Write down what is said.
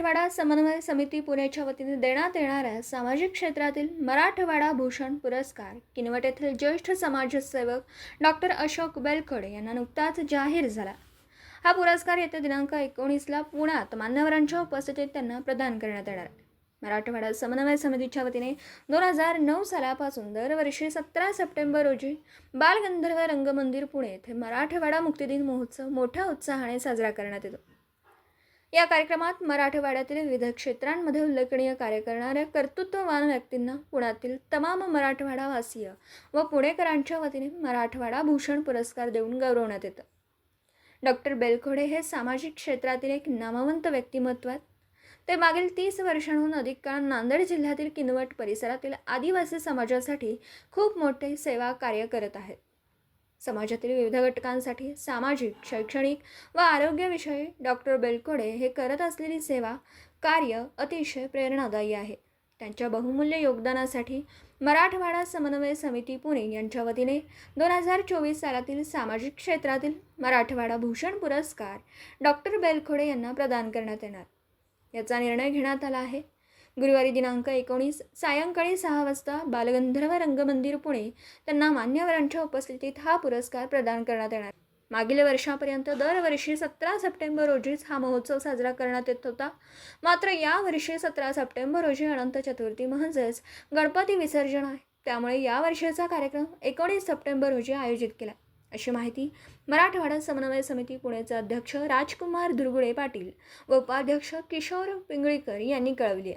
मराठवाडा समन्वय समिती पुणेच्या वतीने देण्यात येणाऱ्या सामाजिक क्षेत्रातील मराठवाडा भूषण पुरस्कार किनवट येथील ज्येष्ठ समाजसेवक डॉक्टर अशोक बेलखडे यांना नुकताच जाहीर झाला. हा पुरस्कार येत्या दिनांक एकोणीसला पुण्यात मान्यवरांच्या उपस्थितीत त्यांना प्रदान करण्यात येणार आहे. मराठवाडा समन्वय समितीच्या वतीने दोन हजार नऊ सालापासून दरवर्षी सतरा सप्टेंबर रोजी बालगंधर्व रंगमंदिर पुणे येथे मराठवाडा मुक्तिदिन महोत्सव मोठ्या उत्साहाने साजरा करण्यात येतो. या कार्यक्रमात मराठवाड्यातील विविध क्षेत्रांमध्ये उल्लेखनीय कार्य करणाऱ्या कर्तृत्ववान व्यक्तींना पुण्यातील तमाम मराठवाडावासीय व पुणेकरांच्या वतीने मराठवाडा भूषण पुरस्कार देऊन गौरवण्यात येतं. डॉक्टर बेलखोडे हे सामाजिक क्षेत्रातील एक नामवंत व्यक्तिमत्व आहेत ते मागील तीस वर्षांहून अधिक काळ नांदेड जिल्ह्यातील किनवट परिसरातील आदिवासी समाजासाठी खूप मोठे सेवा कार्य करत आहेत. समाजातील विविध घटकांसाठी सामाजिक शैक्षणिक व आरोग्यविषयी डॉक्टर बेलकोडे हे करत असलेली सेवा कार्य अतिशय प्रेरणादायी आहे. त्यांच्या बहुमूल्य योगदानासाठी मराठवाडा समन्वय समिती पुणे यांच्या वतीने दोन हजार चोवीस सालातील सामाजिक क्षेत्रातील मराठवाडा भूषण पुरस्कार डॉक्टर बेलखोडे यांना प्रदान करण्यात येणार. याचा निर्णय घेण्यात आला आहे. गुरुवारी दिनांक एकोणीस सायंकाळी सहा वाजता बालगंधर्व रंगमंदिर पुणे त्यांना मान्यवरांच्या उपस्थितीत हा पुरस्कार प्रदान करण्यात येणार. मागील वर्षापर्यंत दरवर्षी सतरा सप्टेंबर रोजीच हा महोत्सव साजरा करण्यात येत होता. मात्र यावर्षी सतरा सप्टेंबर रोजी अनंत चतुर्थी म्हणजेच गणपती विसर्जन आहे. त्यामुळे या वर्षीचा कार्यक्रम एकोणीस सप्टेंबर रोजी आयोजित केला. अशी माहिती मराठवाडा समन्वय समिती पुण्याचे अध्यक्ष राजकुमार दुर्गुळे पाटील व उपाध्यक्ष किशोर पिंगळीकर यांनी कळवली आहे.